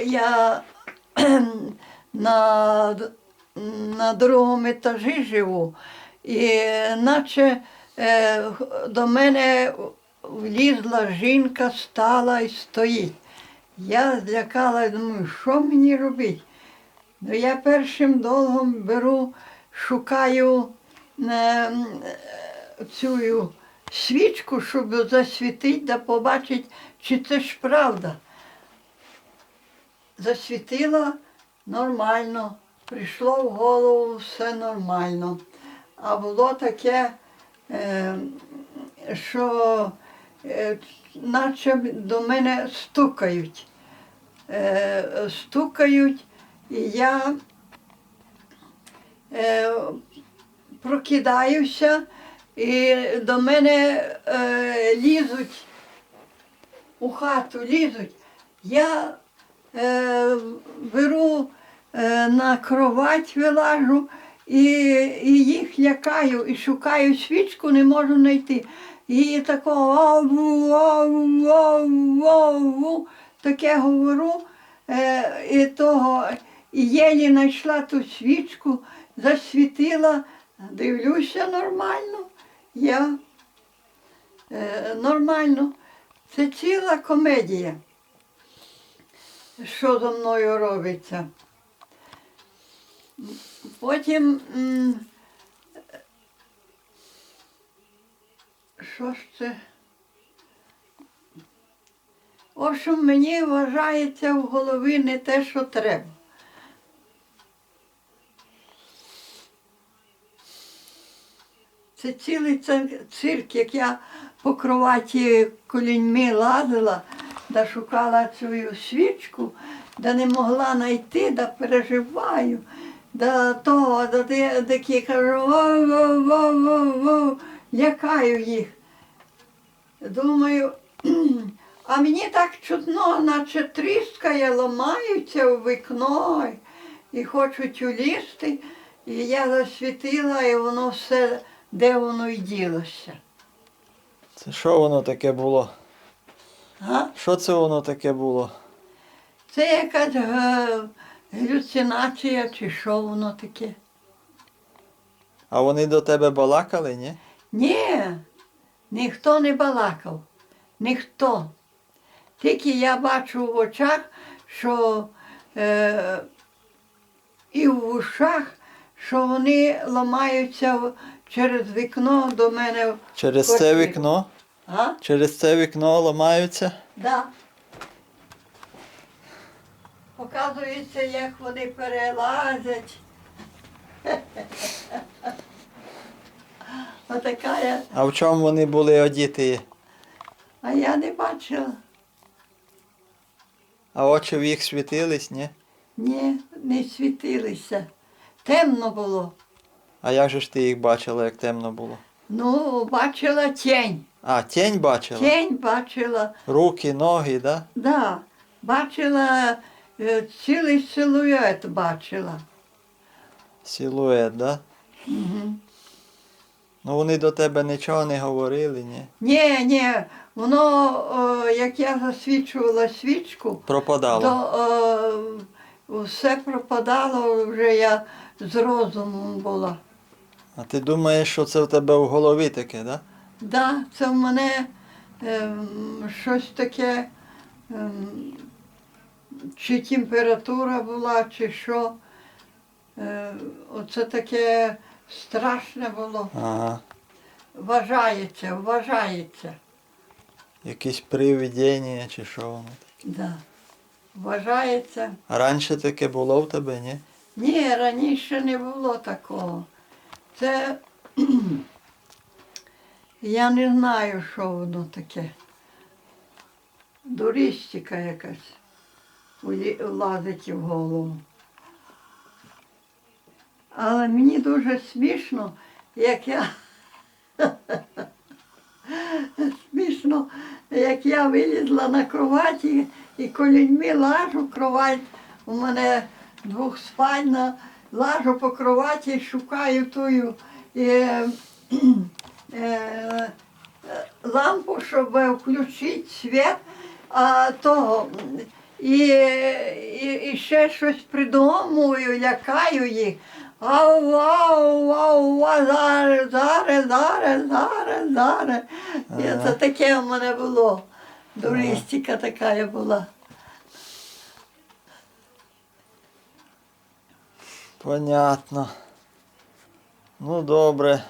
я на, на другому етажі живу, і наче е, до мене влізла жінка, стала і стоїть. Я злякала, думаю, що мені робити? Ну, я першим долгом беру, шукаю е, цю свічку, щоб засвітити, да побачити, чи це ж правда. Засвітила нормально, прийшло в голову все нормально. А було таке, е, що е, наче до мене стукають. Е, стукають, і я прокидаюся, і до мене лізуть у хату, лізуть. Я е, беру е, на кровать, вилажу і, і їх лякаю, і шукаю свічку, не можу знайти. І такого ау, ау, ау, ау, таке говорю, е, і того, і єлі знайшла ту свічку, засвітила, дивлюся нормально. Я е, нормально. Це ціла комедія, що зо мною робиться. Потім, що ж це? В общем, мені вважається в голові не те, що треба. Це цілий цир- цирк, як я по кроваті коліньми лазила, да шукала цю свічку, да не могла знайти, да переживаю. Да того, де- такі кажу, воу-воу-воу-воу, лякаю їх. Думаю, а мені так чутно, наче тріскає, ламаються у вікно і хочуть улізти. І я засвітила, і воно все, де воно й ділося. Це що воно таке було? Га? Що це воно таке було? Це якась е, галюцинація чи що воно таке. А вони до тебе балакали, ні? Ні, ніхто не балакав, ніхто. Тільки я бачу в очах, що е, і в ушах, що вони ламаються через вікно до мене. в Через це квартиру. вікно? А? Через це вікно ламаються? Да. Показується, як вони перелазять. Отака я, А в чому вони були одіти? а я не бачила. А очі в їх світились, ні? Ні, не світилися. Темно було. А як же ж ти їх бачила, як темно було? Ну, бачила тінь. А, тінь бачила? Тінь бачила, Руки, ноги, да? да. Бачила цілий силует бачила. Силует, да? Угу. Ну вони до тебе нічого не говорили, ні? Ні, ні, воно, о, як я засвічувала свічку, Пропадало. то о, все пропадало, вже я з розумом була. А ти думаєш, що це в тебе в голові таке, да? Да, це в мене ем, щось таке, ем, чи температура була, чи що. Е, оце таке страшне було. Ага. Вважається, вважається. Якісь привидіння чи що воно. Да. Вважається. А раніше таке було в тебе, ні? Ні, раніше не було такого. Це я не знаю, що воно таке. Дурістика якась влазить в голову. Але мені дуже смішно, як я смішно, як я вилізла на кроваті і коліньми лажу кровать. У мене двохспальна, лажу по кроваті, шукаю тую е, е, лампу, щоб включити світ, а того і, і, і ще щось придумую, лякаю їх. Ау, ау, ау, зараз, зараз, зараз, зараз, зараз. І Ага. це таке в мене було. Дуристика така я була. Понятно. Ну добре.